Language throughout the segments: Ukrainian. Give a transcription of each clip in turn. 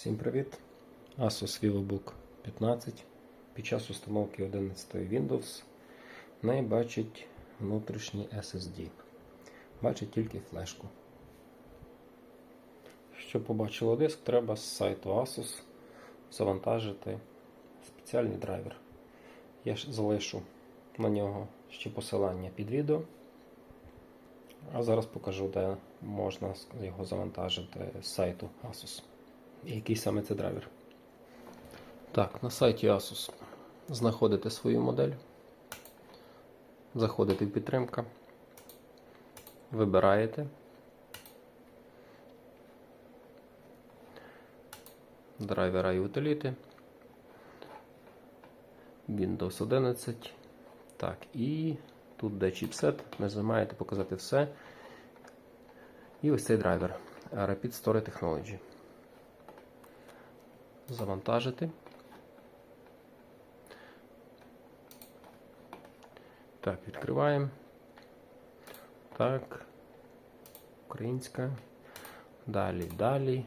Всім привіт! Asus VivoBook 15 під час установки 11 Windows не бачить внутрішній SSD. Бачить тільки флешку. Щоб побачило диск, треба з сайту Asus завантажити спеціальний драйвер. Я залишу на нього ще посилання під відео. А зараз покажу, де можна його завантажити з сайту Asus. Який саме це драйвер. Так, на сайті Asus знаходите свою модель. Заходите в підтримка. Вибираєте. Драйвера і утиліти. Windows 11. Так, і тут де чіпсет, нажимаєте показати все. І ось цей драйвер Rapid Story Technology. Завантажити. Так, відкриваємо. Так. Українська. Далі, далі.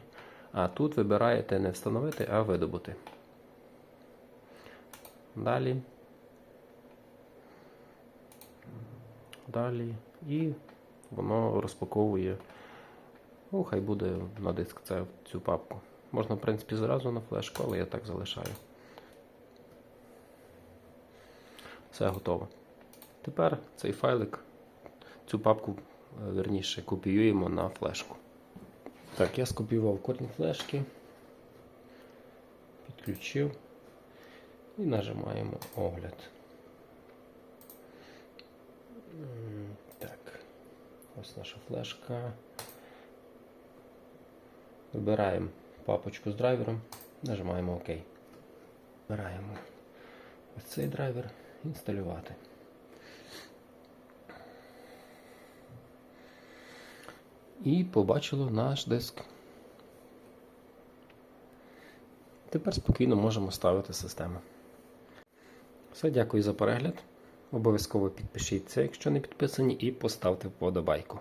А тут вибираєте не встановити, а видобути. Далі. Далі. І воно розпаковує. Ну, хай буде на диск це в цю папку. Можна, в принципі, зразу на флешку, але я так залишаю. Все готово. Тепер цей файлик, цю папку, е, верніше, копіюємо на флешку. Так, я скопіював корінь флешки, підключив і нажимаємо огляд. Так, ось наша флешка. Вибираємо папочку з драйвером, нажимаємо ОК. Вибираємо ось цей драйвер, інсталювати. І побачило наш диск. Тепер спокійно можемо ставити систему. Все, дякую за перегляд. Обов'язково підпишіться, якщо не підписані, і поставте вподобайку.